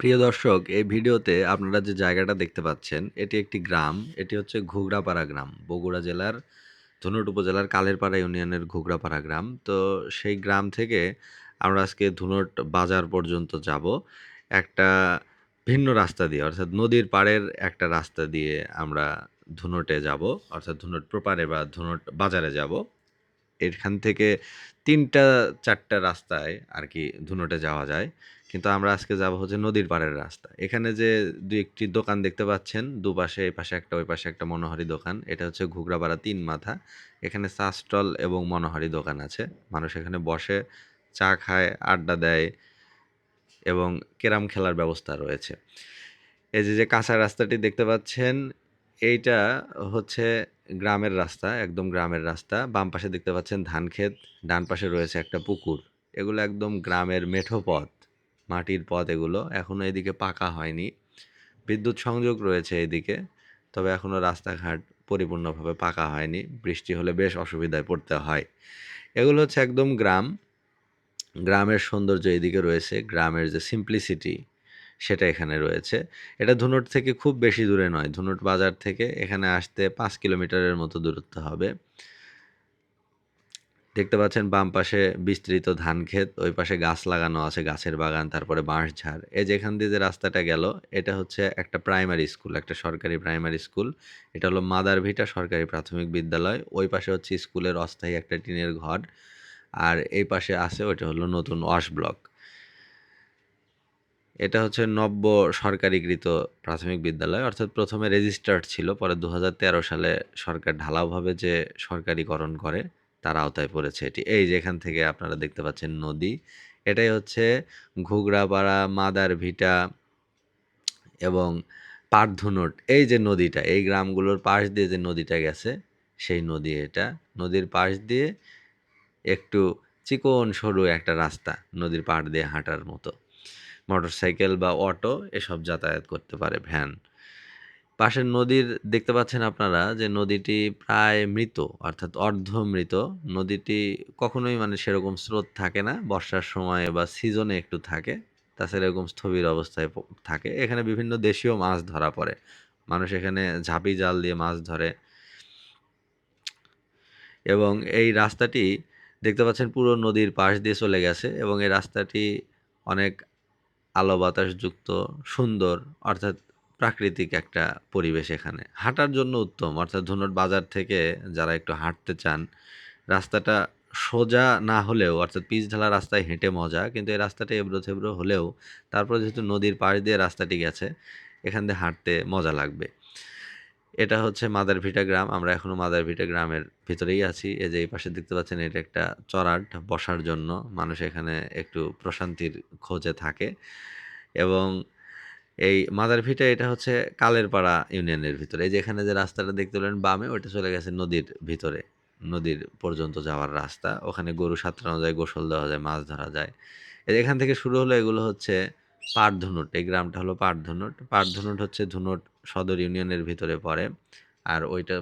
প্রিয় দর্শক, এই ভিডিওতে আপনারা যে জায়গাটা দেখতে পাচ্ছেন, এটি একটি গ্রাম। এটি হচ্ছে ঘুগরাপাড়া গ্রাম, বগুড়া জেলার ধুনট উপজেলার কালেরপাড়া ইউনিয়নের ঘুগরাপাড়া গ্রাম। তো সেই গ্রাম থেকে আমরা আজকে ধুনট বাজার পর্যন্ত যাব। একটা ভিন্ন রাস্তা দিয়ে, অর্থাৎ নদীর পাড়ের একটা রাস্তা দিয়ে আমরা ধুনটে যাব, অর্থাৎ ধুনট প্রপারে বা ধুনট বাজারে যাব। এখান থেকে তিনটা, চারটা রাস্তায় আর কি ধুনটে যাওয়া যায়। কিন্তু আমরা আজকে যাব হচ্ছে নদীর পাড়ের রাস্তা। এখানে যে দু একটি দোকান দেখতে পাচ্ছেন, দুপাশে, এই পাশে একটা, ওই পাশে একটা মনোহারি দোকান। এটা হচ্ছে ঘুগরাপাড়া তিন মাথা। এখানে চা স্টল এবং মনোহারি দোকান আছে। মানুষ এখানে বসে চা খায়, আড্ডা দেয় এবং ক্যারাম খেলার ব্যবস্থা রয়েছে। এই যে যে কাঁচা রাস্তাটি দেখতে পাচ্ছেন এইটা হচ্ছে গ্রামের রাস্তা, একদম গ্রামের রাস্তা। বাম পাশে দেখতে পাচ্ছেন ধান ক্ষেত, ডান পাশে রয়েছে একটা পুকুর। এগুলো একদম গ্রামের মেঠো পথ, মাটির পথ এগুলো। এখনও এদিকে পাকা হয়নি। বিদ্যুৎ সংযোগ রয়েছে এদিকে, তবে এখনও রাস্তাঘাট পরিপূর্ণভাবে পাকা হয়নি। বৃষ্টি হলে বেশ অসুবিধায় পড়তে হয়। এগুলো হচ্ছে একদম গ্রাম। গ্রামের সৌন্দর্য এদিকে রয়েছে। গ্রামের যে সিম্পলিসিটি সেটা এখানে রয়েছে। এটা ধুনট থেকে খুব বেশি দূরে নয়। ধুনট বাজার থেকে এখানে আসতে পাঁচ কিলোমিটারের মতো দূরত্ব হবে। দেখতে পাচ্ছেন বাম পাশে বিস্তৃত ধান ক্ষেত, ওই পাশে গাছ লাগানো আছে, গাছের বাগান, তারপরে বাঁশঝাড় এই যেখান দিয়ে যে রাস্তাটা গেল, এটা হচ্ছে একটা প্রাইমারি স্কুল, একটা সরকারি প্রাইমারি স্কুল। এটা হলো মাদার ভিটা সরকারি প্রাথমিক বিদ্যালয়। ওই পাশে হচ্ছে স্কুলের অস্থায়ী একটা টিনের ঘর। আর এই পাশে আছে, ওইটা হলো নতুন ওয়াশ ব্লক। এটা হচ্ছে নব্য সরকারিকৃত প্রাথমিক বিদ্যালয়। অর্থাৎ প্রথমে রেজিস্টার্ড ছিল, পরে দু হাজার তেরো সালে সরকার ঢালাওভাবে যে সরকারিকরণ করে, তার আওতায় পড়েছে এটি। এই যে এখান থেকে আপনারা দেখতে পাচ্ছেন নদী। এটাই হচ্ছে ঘুগরাপাড়া মাদার ভিটা এবং পাটধুনট এই যে নদীটা, এই গ্রামগুলোর পাশ দিয়ে যে নদীটা গেছে, সেই নদী এটা। নদীর পাশ দিয়ে একটু চিকন সরু একটা রাস্তা, নদীর পাড় দিয়ে হাঁটার মতো। মোটরসাইকেল বা অটো এসব যাতায়াত করতে পারে ভ্যান। পাশের নদীর দেখতে পাচ্ছেন আপনারা যে নদীটি প্রায় মৃত, অর্থাৎ অর্ধ মৃত নদীটি কখনোই মানে সেরকম স্রোত থাকে না, বর্ষার সময় বা সিজনে একটু থাকে, তাছাড়া এরকম স্থবির অবস্থায় থাকে। এখানে বিভিন্ন দেশীয় মাছ ধরা পড়ে। মানুষ এখানে ঝাঁপি জাল দিয়ে মাছ ধরে। এবং এই রাস্তাটি দেখতে পাচ্ছেন পুরো নদীর পাশ দিয়ে চলে গেছে এবং এই রাস্তাটি অনেক আলো বাতাসযুক্ত, সুন্দর, অর্থাৎ প্রাকৃতিক একটা পরিবেশ এখানে। হাঁটার জন্য উত্তম, অর্থাৎ ধুনট বাজার থেকে যারা একটু হাঁটতে চান, রাস্তাটা সোজা না হলেও, অর্থাৎ পিচ ঢালা রাস্তায় হেঁটে মজা, কিন্তু এই রাস্তাটা এবড়ো থেবড়ো হলেও, তারপরে যেহেতু নদীর পাশ দিয়ে রাস্তাটি গেছে, এখান দিয়ে হাঁটতে মজা লাগবে। এটা হচ্ছে মাদারভিটা গ্রাম। আমরা এখনও মাদারভিটা গ্রামের ভিতরেই আছি। এই যে এই পাশে দেখতে পাচ্ছেন, এটা একটা চরাট বসার জন্য মানুষ এখানে একটু প্রশান্তির খোঁজে থাকে। এবং এই মাদারভিটা এটা হচ্ছে কালেরপাড়া ইউনিয়নের ভিতরে। এই যে এখানে যে রাস্তাটা দেখতে পেলেন, বামে ওটা চলে গেছে নদীর ভিতরে। নদীর পর্যন্ত যাওয়ার রাস্তা। ওখানে গরু সাঁতরানো যায়, গোসল দেওয়া যায়, মাছ ধরা যায়। এখান থেকে শুরু হলো, এগুলো হচ্ছে পাটধুনুট এই গ্রামটা হলো পাটধুনুট পাটধুনুট হচ্ছে ধুনুট সদর ইউনিয়নের ভিতরে পড়ে। আর ওইটা,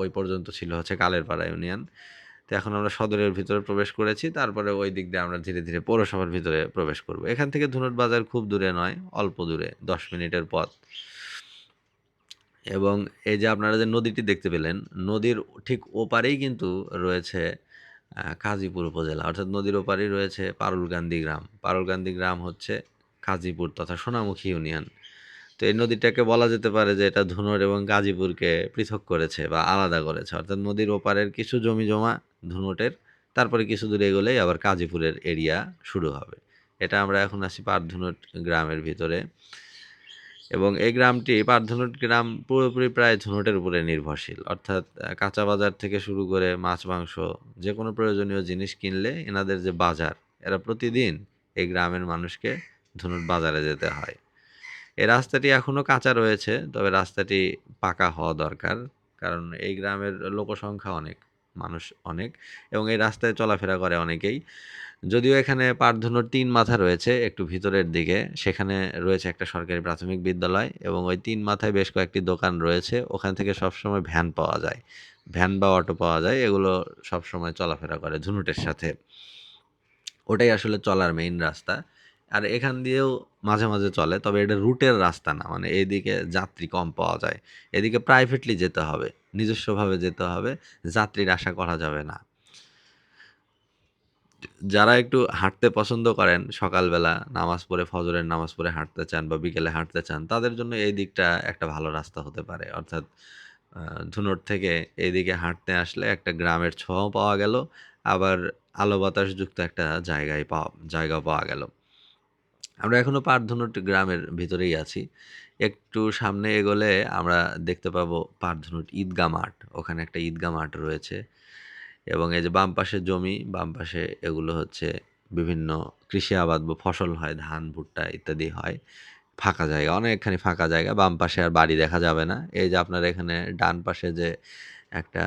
ওই পর্যন্ত ছিল হচ্ছে কালেরপাড়া ইউনিয়ন। তো এখন আমরা সদরের ভিতরে প্রবেশ করেছি। তারপরে ওই দিক দিয়ে আমরা ধীরে ধীরে পৌরসভার ভিতরে প্রবেশ করব। এখান থেকে ধুনুট বাজার খুব দূরে নয়, অল্প দূরে, দশ মিনিটের পথ। এবং এই যে আপনারা যে নদীটি দেখতে পেলেন, নদীর ঠিক ওপারেই কিন্তু রয়েছে কাজীপুর উপজেলা। অর্থাৎ নদীর ওপারেই রয়েছে পারুলকান্দি গ্রাম। পারুলকান্দি গ্রাম হচ্ছে কাজীপুর তথা সোনামুখী ইউনিয়ন। তো এই নদীটাকে বলা যেতে পারে যে এটা ধুনট এবং গাজীপুরকে পৃথক করেছে বা আলাদা করেছে। অর্থাৎ নদীর ওপারের কিছু জমি জমা ধুনটের, তারপরে কিছু দূরে এগোলেই আবার কাজীপুরের এরিয়া শুরু হবে। এটা আমরা এখন আছি পারধুনট গ্রামের ভিতরে। এবং এই গ্রামটি পারধুনট গ্রাম পুরোপুরি প্রায় ধুনটের উপরে নির্ভরশীল। অর্থাৎ কাঁচা বাজার থেকে শুরু করে মাছ, মাংস যে কোনো প্রয়োজনীয় জিনিস কিনলে এনাদের যে বাজার, এরা প্রতিদিন এই গ্রামের মানুষকে ধুনট বাজারে যেতে হয়। এই রাস্তাটি এখনও কাঁচা রয়েছে, তবে রাস্তাটি পাকা হওয়া দরকার। কারণ এই গ্রামের লোকসংখ্যা অনেক, মানুষ অনেক, এবং এই রাস্তায় চলাফেরা করে অনেকেই। যদিও এখানে পাঠধনুর তিন মাথা রয়েছে, একটু ভিতরের দিকে। সেখানে রয়েছে একটা সরকারি প্রাথমিক বিদ্যালয়, এবং ওই তিন মাথায় বেশ কয়েকটি দোকান রয়েছে। ওখান থেকে সবসময় ভ্যান পাওয়া যায়। ভ্যান বা অটো পাওয়া যায়, এগুলো সবসময় চলাফেরা করে ধুনুটের সাথে। ওটাই আসলে চলার মেইন রাস্তা। আর এখান দিয়েও মাঝে, মাঝে চলে। তবে এটা রুটের রাস্তা না। মানে এইদিকে যাত্রী কম পাওয়া যায়। এদিকে প্রাইভেটলি যেতে হবে। নিজস্বভাবে যেতে হবে। যাত্রীর আশা করা যাবে না। যারা একটু হাঁটতে পছন্দ করেন সকালবেলা নামাজ পড়ে ফজরের নামাজ পড়ে হাঁটতে চান বা বিকেলে হাঁটতে চান, তাদের জন্য এই দিকটা একটা ভালো রাস্তা হতে পারে। অর্থাৎ আ ধুনট থেকে এইদিকে হাঁটতে আসলে একটা গ্রামের ছোঁয়াও পাওয়া গেল। আবার আলো বাতাসযুক্ত একটা জায়গায় পাওয়া জায়গাও পাওয়া গেল। আমরা এখনও পারধুনট গ্রামের ভিতরেই আছি। একটু সামনে এগোলে আমরা দেখতে পাবো পারধুনট ঈদগা মাঠ। ওখানে একটা ঈদগা মাঠ রয়েছে। এবং এই যে বাম পাশে জমি, বাম পাশে এগুলো হচ্ছে বিভিন্ন কৃষি আবাদ বা ফসল হয়, ধান, ভুট্টা ইত্যাদি হয়। ফাঁকা জায়গা, অনেকখানি ফাঁকা জায়গা। বাম পাশে আর বাড়ি দেখা যাবে না। এই যে আপনার এখানে ডান পাশে যে একটা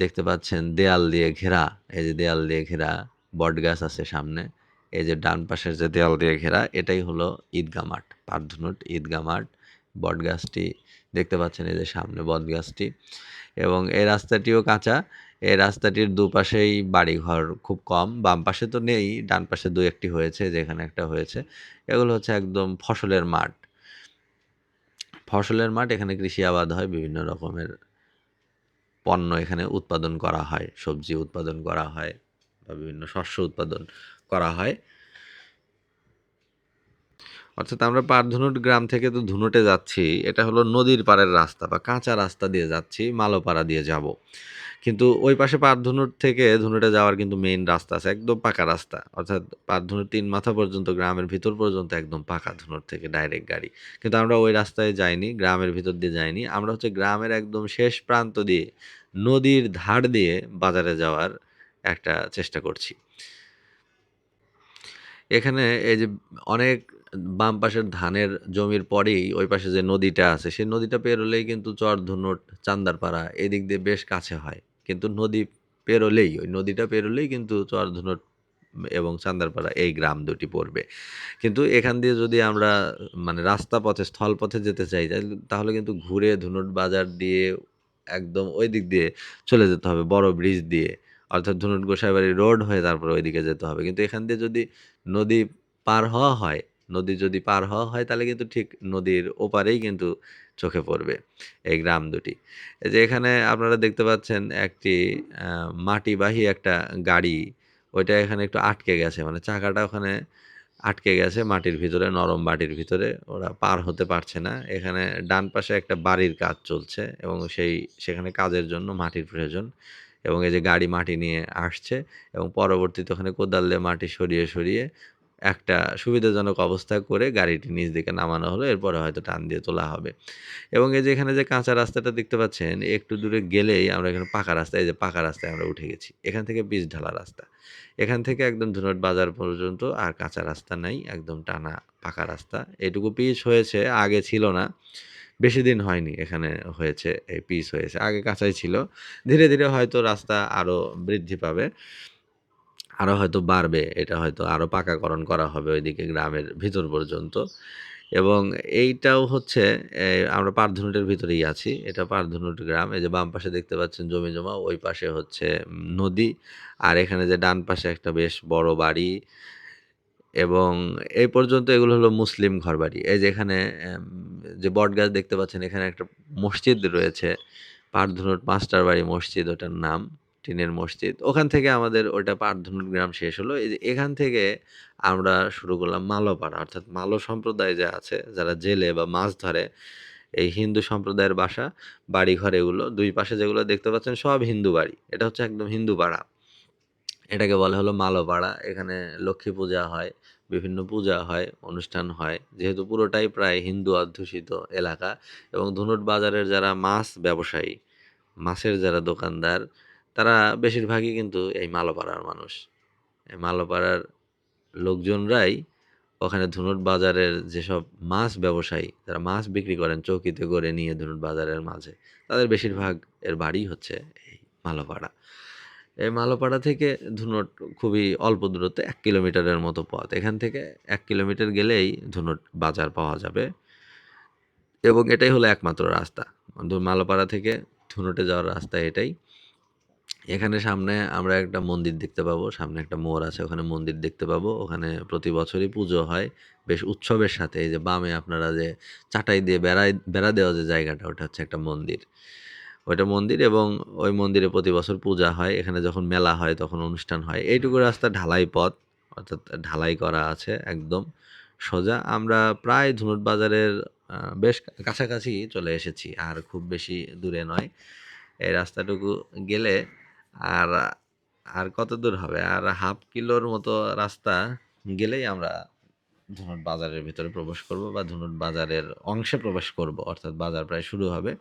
দেখতে পাচ্ছেন দেয়াল দিয়ে ঘেরা, এই যে দেয়াল দিয়ে ঘেরা বটগাছ আছে সামনে। এই যে ডান পাশের যে দেয়াল দিয়ে ঘেরা এটাই হলো ঈদগা মাঠ। পারধুনট ঈদগা মাঠ। বটগাছটি দেখতে পাচ্ছেন এই যে সামনে বটগাছটি এবং এই রাস্তাটিও কাঁচা। এই রাস্তাটির দুপাশেই বাড়িঘর খুব কম। বাম পাশে তো নেই, ডান পাশে দু একটি হয়েছে, যেখানে একটা হয়েছে। এগুলো হচ্ছে একদম ফসলের মাঠ। ফসলের মাঠ, এখানে কৃষি আবাদ হয়, বিভিন্ন রকমের পণ্য এখানে উৎপাদন করা হয়। সবজি উৎপাদন করা হয় বা বিভিন্ন শস্য উৎপাদন করা হয়। অর্থাৎ আমরা পারধুনট গ্রাম থেকে তো ধুনুটে যাচ্ছি। এটা হলো নদীর পাড়ের রাস্তা বা কাঁচা রাস্তা দিয়ে যাচ্ছি, মালোপাড়া দিয়ে যাব। কিন্তু ওই পাশে পারধুনট থেকে ধুনুটে যাওয়ার কিন্তু মেইন রাস্তা আছে। একদম পাকা রাস্তা। অর্থাৎ পারধুনট ৩ মাথা পর্যন্ত গ্রামের ভিতর পর্যন্ত একদম পাকা ধুনট থেকে ডাইরেক্ট গাড়ি। কিন্তু আমরা ওই রাস্তায় যাইনি, গ্রামের ভিতর দিয়ে যাইনি। আমরা হচ্ছে গ্রামের একদম শেষ প্রান্ত দিয়ে নদীর ধার দিয়ে বাজারে যাওয়ার একটা চেষ্টা করছি। এখানে এই যে অনেক বাম পাশের ধানের জমির পরেই ওই পাশে যে নদীটা আছে, সেই নদীটা পেরোলেই কিন্তু চরধুনট, চান্দারপাড়া এদিক দিয়ে বেশ কাছে হয়। কিন্তু নদী পেরোলেই, ওই নদীটা পেরোলেই কিন্তু চরধুনট এবং চান্দারপাড়া এই গ্রাম দুটি পড়বে। কিন্তু এখান দিয়ে যদি আমরা মানে রাস্তা পথে, স্থলপথে যেতে চাই তাহলে কিন্তু ঘুরে ধুনট বাজার দিয়ে একদম ওই দিক দিয়ে চলে যেতে হবে বড় ব্রিজ দিয়ে। অর্থাৎ ধুনট গোসাইবাড়ি রোড হয়ে তারপরে ওইদিকে যেতে হবে। কিন্তু এখান দিয়ে যদি নদী পার হওয়া হয়, নদী যদি পার হওয়া হয় তাহলে কিন্তু ঠিক নদীর ওপারেই কিন্তু চোখে পড়বে এই গ্রাম দুটি। এই যে এখানে আপনারা দেখতে পাচ্ছেন একটি মাটিবাহী একটা গাড়ি, ওইটা এখানে একটু আটকে গেছে। মানে চাকাটা ওখানে আটকে গেছে মাটির ভিতরে, নরম মাটির ভিতরে। ওরা পার হতে পারছে না। এখানে ডান পাশে একটা বাড়ির কাজ চলছে এবং সেই সেখানে কাজের জন্য মাটির প্রয়োজন। এবং এই যে গাড়ি মাটি নিয়ে আসছে এবং পরবর্তীতে ওখানে কোদাল দিয়ে মাটি সরিয়ে, সরিয়ে একটা সুবিধাজনক অবস্থা করে গাড়িটি নিচ দিকে নামানো হলো। এরপরে হয়তো টান দিয়ে তোলা হবে। এবং এই যে এখানে যে কাঁচা রাস্তাটা দেখতে পাচ্ছেন, একটু দূরে গেলেই আমরা এখানে পাকা রাস্তা, এই যে পাকা রাস্তায় আমরা উঠে গেছি। এখান থেকে পিচ ঢালা রাস্তা। এখান থেকে একদম ধুনট বাজার পর্যন্ত আর কাঁচা রাস্তা নাই, একদম টানা পাকা রাস্তা। এটুকু পিচ হয়েছে, আগে ছিল না। বেশি দিন হয়নি এখানে হয়েছে, এই পিচ হয়েছে। আগে কাঁচাই ছিল। ধীরে, ধীরে হয়তো রাস্তা আরও বৃদ্ধি পাবে। আরও হয়তো বাড়বে। এটা হয়তো আরও পাকাকরণ করা হবে ওইদিকে গ্রামের ভিতর পর্যন্ত। এবং এইটাও হচ্ছে আমরা পারধুনটের ভিতরেই আছি। এটা পারধুনট গ্রাম। এই যে বাম পাশে দেখতে পাচ্ছেন জমি-জমা, ওই পাশে হচ্ছে নদী। আর এখানে যে ডান পাশে একটা বেশ বড় বাড়ি এবং এই পর্যন্ত এগুলো হলো মুসলিম ঘরবাড়ি। এই যে এখানে এম যে বটগাছ দেখতে পাচ্ছেন, এখানে একটা মসজিদ রয়েছে। পারধুনট মাস্টার বাড়ি মসজিদ ওটার নাম। টিনের মসজিদ। ওখান থেকে আমাদের ওটা পারধুনট গ্রাম শেষ হলো। এই যে এখান থেকে আমরা শুরু করলাম মালোপাড়া। অর্থাৎ মালো সম্প্রদায় যে আছে, যারা জেলে বা মাছ ধরে, এই হিন্দু সম্প্রদায়ের বাসা, বাড়িঘর এগুলো। দুই পাশে যেগুলো দেখতে পাচ্ছেন সব হিন্দু বাড়ি। এটা হচ্ছে একদম হিন্দু পাড়া। এটাকে বলা হলো মালোপাড়া। এখানে লক্ষ্মী পূজা হয়, বিভিন্ন পূজা হয়, অনুষ্ঠান হয়। যেহেতু পুরোটাই প্রায় হিন্দু অধ্যুষিত এলাকা এবং ধুনট বাজারের যারা মাছ ব্যবসায়ী, মাছের যারা দোকানদার, তারা বেশিরভাগই কিন্তু এই মালোপাড়ার মানুষ। এই মালোপাড়ার লোকজনরাই ওখানে ধুনট বাজারের যেসব মাছ ব্যবসায়ী, যারা মাছ বিক্রি করেন চৌকিতে করে নিয়ে ধুনট বাজারের মাঝে, তাদের বেশিরভাগ এর বাড়ি হচ্ছে এই মালোপাড়া। এই মালোপাড়া থেকে ধুনট খুবই অল্প দূরত্বে এক কিলোমিটারের মতো পথ। এখান থেকে এক কিলোমিটার গেলেই ধুনট বাজার পাওয়া যাবে। এবং এটাই হলো একমাত্র রাস্তা। মালোপাড়া থেকে ধুনটে যাওয়ার রাস্তা এটাই। এখানে সামনে আমরা একটা মন্দির দেখতে পাবো। সামনে একটা মোড় আছে, ওখানে মন্দির দেখতে পাবো। ওখানে প্রতি বছরই পুজো হয়। বেশ উৎসবের সাথে এই যে বামে আপনারা যে চাটাই দিয়ে বেড়ায়, বেড়া দেওয়া যে জায়গাটা, ওটা হচ্ছে একটা মন্দির। ওইটা মন্দির এবং ওই মন্দিরে প্রতি বছর পূজা হয়। এখানে যখন মেলা হয় তখন অনুষ্ঠান হয়। এইটুকু রাস্তা ঢালাই পথ অর্থাৎ ঢালাই করা আছে একদম সোজা। আমরা প্রায় ধুনট বাজারের বেশ কাছাকাছি চলে এসেছি। আর খুব বেশি দূরে নয়। এই রাস্তাটুকু গেলে আর, আর কত দূর হবে? আর হাফ কিলোর মতো রাস্তা গেলেই আমরা ধুনট বাজারের ভিতরে প্রবেশ করব বা ধুনট বাজারের অংশে প্রবেশ করব। অর্থাৎ বাজার প্রায় শুরু হবে।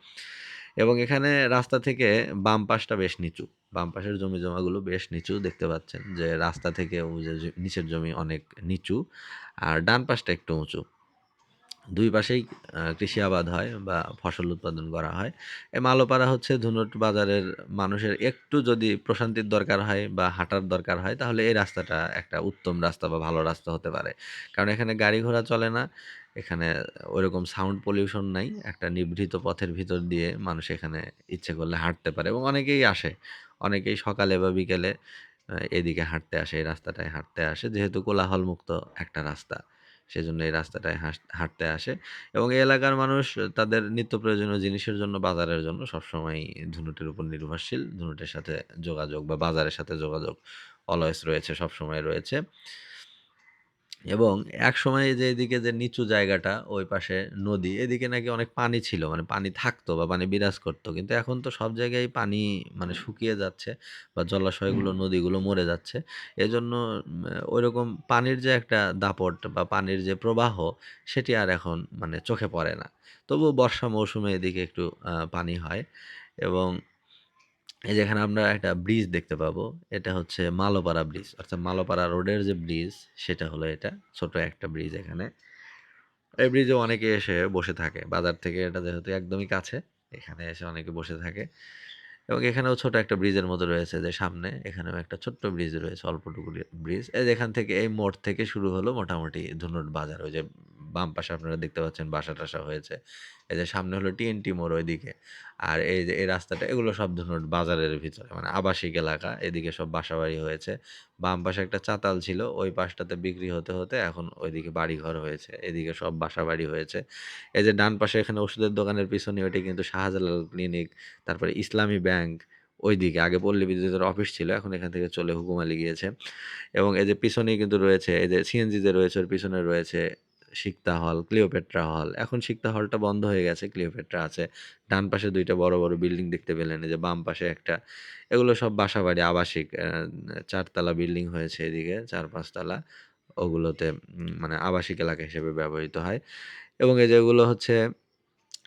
এবং এখানে রাস্তা থেকে বাম পাশটা বেশ নিচু। বাম পাশের জমি-জমাগুলো বেশ নিচু দেখতে পাচ্ছেন যে রাস্তা থেকে নিচের জমি অনেক নিচু। আর ডান পাশটা একটু উঁচু। দুই পাশেই কৃষি আবাদ হয় বা ফসল উৎপাদন করা হয়। এই মালোপাড়া হচ্ছে ধুনট বাজারের মানুষের একটু যদি প্রশান্তির দরকার হয় বা হাঁটার দরকার হয় তাহলে এই রাস্তাটা একটা উত্তম রাস্তা বা ভালো রাস্তা হতে পারে। কারণ এখানে গাড়ি ঘোড়া চলে না। এখানে ওইরকম সাউন্ড পলিউশন নাই। একটা নিভৃত পথের ভিতর দিয়ে মানুষ এখানে ইচ্ছে করলে হাঁটতে পারে এবং অনেকেই আসে। অনেকেই সকালে বা বিকেলে এদিকে হাঁটতে আসে, এই রাস্তাটায় হাঁটতে আসে। যেহেতু কোলাহলমুক্ত একটা রাস্তা। সেজন্য এই রাস্তাটায় হাঁটতে আসে এবং এই এলাকার মানুষ তাদের নিত্য প্রয়োজনীয় জিনিসের জন্য বাজারের জন্য সবসময়ই ধুনটের উপর নির্ভরশীল। ধুনুটের সাথে যোগাযোগ বা বাজারের সাথে যোগাযোগ অলওয়েজ রয়েছে, সবসময় রয়েছে। এবং একসময় যে এদিকে যে নিচু জায়গাটা ওই পাশে নদী, এদিকে নাকি অনেক পানি ছিল। মানে পানি থাকতো বা পানি বিরাজ করত। কিন্তু এখন তো সব জায়গায় পানি মানে শুকিয়ে যাচ্ছে বা জলাশয়গুলো, নদীগুলো মরে যাচ্ছে। এজন্য ওইরকম পানির যে একটা দাপট বা পানির যে প্রবাহ সেটি আর এখন মানে চোখে পড়ে না। তবুও বর্ষা মৌসুমে এদিকে একটু পানি হয় এবং এই যে এখানে আমরা একটা ব্রিজ দেখতে পাবো। এটা হচ্ছে মালোপাড়া ব্রিজ। অর্থাৎ মালোপাড়া রোডের যে ব্রিজ সেটা হলো এটা। ছোট একটা ব্রিজ এখানে। এই ব্রিজে অনেকে এসে বসে থাকে। বাজার থেকে এটা যেহেতু একদমই কাছে, এখানে এসে অনেকে বসে থাকে। এবং এখানেও ছোট একটা ব্রিজের মতো রয়েছে যে সামনে, এখানেও একটা ছোট্ট ব্রিজ রয়েছে অল্পটুকু ব্রিজ। এই যে এখান থেকে এই মোড় থেকে শুরু হলো মোটামুটি ধুনট বাজার। ওই যে বাম পাশে আপনারা দেখতে পাচ্ছেন বাসা-টাসা হয়েছে। এই যে সামনে হলো টিএনটি মোড় ওইদিকে। আর এই যে এই রাস্তাটা এগুলো সব ধুনট বাজারের ভিতরে মানে আবাসিক এলাকা। এদিকে সব বাসাবাড়ি হয়েছে। বাম পাশে একটা চাতাল ছিল। ওই পাশটাতে বিক্রি হতে, হতে এখন ওইদিকে বাড়িঘর হয়েছে। এদিকে সব বাসাবাড়ি হয়েছে। এই যে ডান পাশে এখানে ওষুধের দোকানের পিছনে ওইটা কিন্তু শাহজালাল ক্লিনিক, তারপরে ইসলামী ব্যাংক ওইদিকে। আগে পল্লী বিদ্যুতের অফিস ছিল। এখন এখান থেকে চলে হুকুমালি গিয়েছে। এবং এই যে পিছনেই কিন্তু রয়েছে এই যে সিএনজি যে রয়েছে ওর পিছনে রয়েছে সিকতা হল, ক্লিওপেট্রা হল। এখন সিক্তা হলটা বন্ধ হয়ে গেছে, ক্লিওপেট্রা আছে। ডান পাশে দুইটা বড়, বড় বিল্ডিং দেখতে পেলেন। যে বাম পাশে একটা। এগুলো সব বাসা বাড়ি আবাসিক। চারতলা বিল্ডিং হয়েছে এদিকে চার পাঁচতলা ওগুলোতে মানে আবাসিক এলাকা হিসেবে ব্যবহৃত হয়। এবং এই যেগুলো হচ্ছে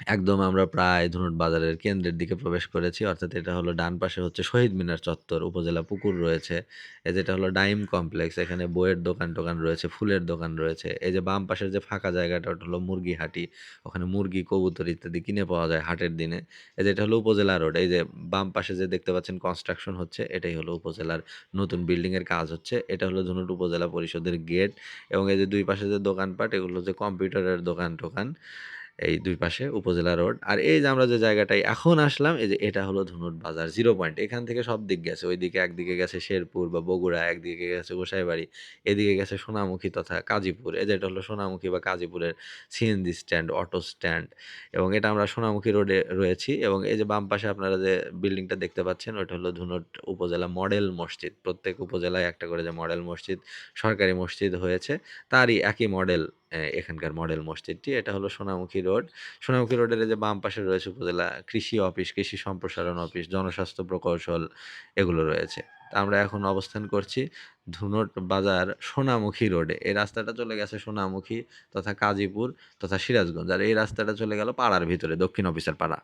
একদম আমরা প্রায় ধুনট বাজারের কেন্দ্রের দিকে প্রবেশ করেছি। অর্থাৎ এটা হলো ডান পাশে হচ্ছে শহীদ মিনার চত্বর, উপজেলা পুকুর রয়েছে। এই যেটা হলো ডাইম কমপ্লেক্স। এখানে বইয়ের দোকান-টোকান রয়েছে, ফুলের দোকান রয়েছে। এই যে বাম পাশের যে ফাঁকা জায়গাটা ওটা হলো মুরগি হাটি। ওখানে মুরগি, কবুতর ইত্যাদি কিনে পাওয়া যায় হাটের দিনে। এই যেটা হলো উপজেলা রোড। এই যে বাম পাশে যে দেখতে পাচ্ছেন কনস্ট্রাকশন হচ্ছে এটাই হলো উপজেলার নতুন বিল্ডিং এর কাজ হচ্ছে। এটা হলো ধুনট উপজেলা পরিষদের গেট এবং এই যে দুই পাশে যে দোকানপাট এগুলো হচ্ছে কম্পিউটারের দোকান-টোকান। এই দুই পাশে উপজেলা রোড। আর এই যে আমরা যে জায়গাটায় এখন আসলাম এই যে এটা হলো ধুনট বাজার জিরো পয়েন্ট। এখান থেকে সব দিক গেছে। ওইদিকে একদিকে গেছে শেরপুর বা বগুড়া, একদিকে গেছে গোসাইবাড়ি, এদিকে গেছে সোনামুখী তথা কাজীপুর। এই যে এটা হলো সোনামুখী বা কাজীপুরের সিএনজি স্ট্যান্ড, অটো স্ট্যান্ড এবং এটা আমরা সোনামুখী রোডে রয়েছি এবং এই যে বাম পাশে আপনারা যে বিল্ডিংটা দেখতে পাচ্ছেন ওইটা হলো ধুনট উপজেলা মডেল মসজিদ। প্রত্যেক উপজেলায় একটা করে যে মডেল মসজিদ, সরকারি মসজিদ হয়েছে তারই একই মডেল এখানকার মডেল মসজিদটি। এটা হলো সোনামুখী রোড। সোনামুখী রোডের যে বাম পাশে রয়েছে উপজেলা কৃষি অফিস, কৃষি সম্প্রসারণ অফিস, জনস্বাস্থ্য প্রকৌশল এগুলো রয়েছে। আমরা এখন অবস্থান করছি ধুনট বাজার সোনামুখী রোডে। এই রাস্তাটা চলে গেছে সোনামুখী তথা কাজীপুর তথা সিরাজগঞ্জ। আর এই রাস্তাটা চলে গেল পাড়ার ভিতরে দক্ষিণ অফিসের পাড়া।